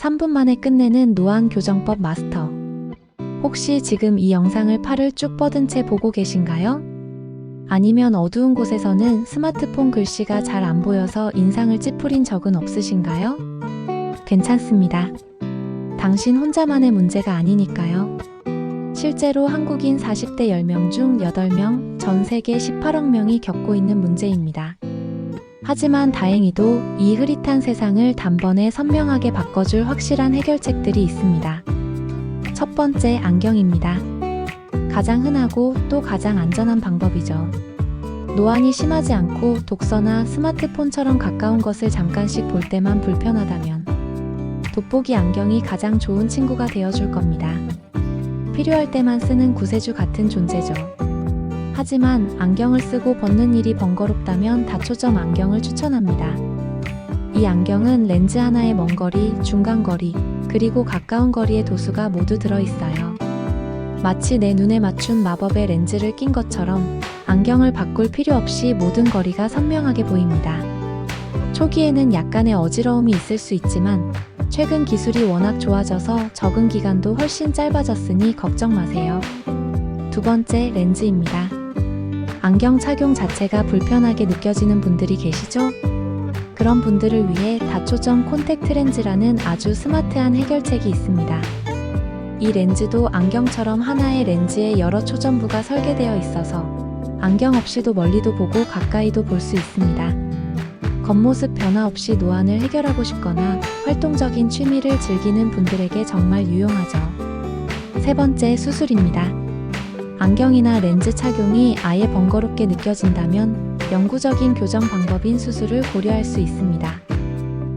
3분 만에 끝내는 노안 교정법 마스터. 혹시 지금 이 영상을 팔을 쭉 뻗은 채 보고 계신가요? 아니면 어두운 곳에서는 스마트폰 글씨가 잘 안 보여서 인상을 찌푸린 적은 없으신가요? 괜찮습니다. 당신 혼자만의 문제가 아니니까요. 실제로 한국인 40대 10명 중 8명, 전 세계 18억 명이 겪고 있는 문제입니다. 하지만 다행히도 이 흐릿한 세상을 단번에 선명하게 바꿔줄 확실한 해결책들이 있습니다. 첫 번째, 안경입니다. 가장 흔하고 또 가장 안전한 방법이죠. 노안이 심하지 않고 독서나 스마트폰처럼 가까운 것을 잠깐씩 볼 때만 불편하다면 돋보기 안경이 가장 좋은 친구가 되어줄 겁니다. 필요할 때만 쓰는 구세주 같은 존재죠. 하지만 안경을 쓰고 벗는 일이 번거롭다면 다초점 안경을 추천합니다. 이 안경은 렌즈 하나의 먼 거리, 중간 거리, 그리고 가까운 거리의 도수가 모두 들어있어요. 마치 내 눈에 맞춘 마법의 렌즈를 낀 것처럼 안경을 바꿀 필요 없이 모든 거리가 선명하게 보입니다. 초기에는 약간의 어지러움이 있을 수 있지만 최근 기술이 워낙 좋아져서 적응 기간도 훨씬 짧아졌으니 걱정 마세요. 두 번째, 렌즈입니다. 안경 착용 자체가 불편하게 느껴지는 분들이 계시죠? 그런 분들을 위해 다초점 콘택트 렌즈라는 아주 스마트한 해결책이 있습니다. 이 렌즈도 안경처럼 하나의 렌즈에 여러 초점부가 설계되어 있어서 안경 없이도 멀리도 보고 가까이도 볼 수 있습니다. 겉모습 변화 없이 노안을 해결하고 싶거나 활동적인 취미를 즐기는 분들에게 정말 유용하죠. 세 번째, 수술입니다. 안경이나 렌즈 착용이 아예 번거롭게 느껴진다면 영구적인 교정 방법인 수술을 고려할 수 있습니다.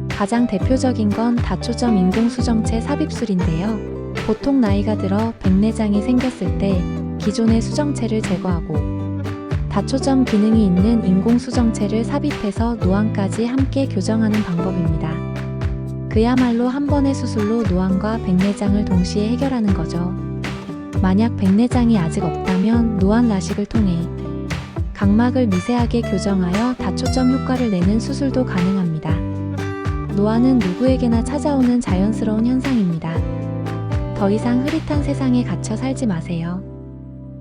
가장 대표적인 건 다초점 인공수정체 삽입술인데요. 보통 나이가 들어 백내장이 생겼을 때 기존의 수정체를 제거하고 다초점 기능이 있는 인공수정체를 삽입해서 노안까지 함께 교정하는 방법입니다. 그야말로 한 번의 수술로 노안과 백내장을 동시에 해결하는 거죠. 만약 백내장이 아직 없다면 노안 라식을 통해 각막을 미세하게 교정하여 다초점 효과를 내는 수술도 가능합니다. 노안은 누구에게나 찾아오는 자연스러운 현상입니다. 더 이상 흐릿한 세상에 갇혀 살지 마세요.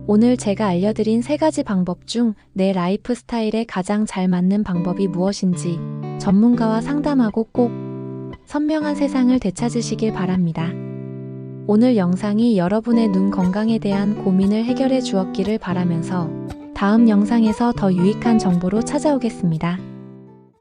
오늘 제가 알려드린 세 가지 방법 중 내 라이프 스타일에 가장 잘 맞는 방법이 무엇인지 전문가와 상담하고 꼭 선명한 세상을 되찾으시길 바랍니다. 오늘 영상이 여러분의 눈 건강에 대한 고민을 해결해 주었기를 바라면서 다음 영상에서 더 유익한 정보로 찾아오겠습니다.